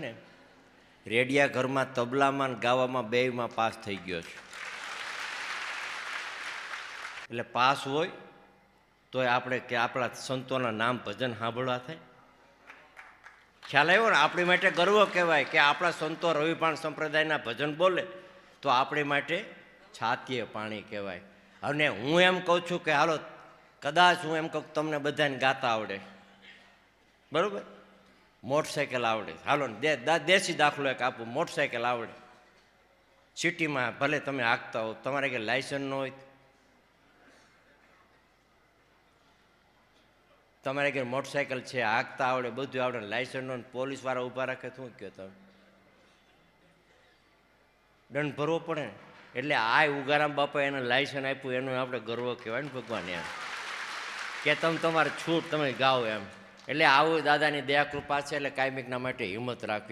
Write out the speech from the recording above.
ને રેડિયા ઘરમાં તબલામાં ગાવામાં બેયમાં પાસ થઈ ગયો છે. એટલે પાસ હોય તોય આપણે કે આપણા સંતોના નામ ભજન સાંભળવા થાય. ખ્યાલ આવ્યો ને? આપણી માટે ગર્વ કહેવાય કે આપણા સંતો રવિપાણ સંપ્રદાયના ભજન બોલે તો આપણી માટે છાતીએ પાણી કહેવાય. અને હું એમ કહું છું કે હાલો, કદાચ હું એમ કહું તમને બધાને ગાતા આવડે. બરોબર? મોટરસાઇકલ આવડે. હાલો ને દેશી દાખલો એક આપું મોટરસાઇકલ આવડે. સિટીમાં ભલે તમે હાંકતા હો, તમારે કે લાયસન્સ ન હોય તમારે ઘેર મોટરસાઇકલ છે, હાંકતા આવડે, બધું આવડે લાયસન્સ નો પોલીસવાળા ઊભા રાખે, શું કહો તમે? દંડ ભરવો પડે એટલે આ ઉગારામ બાપા એને લાયસન્સ આપ્યું, એનું આપણે ગર્વ કહેવાય ને ભગવાન એમ. કે તમે તમારે છૂટ, તમે ગાઓ એમ. એટલે આવું દાદાની દયા કૃપા છે એટલે કાયમિકના માટે હિંમત રાખવી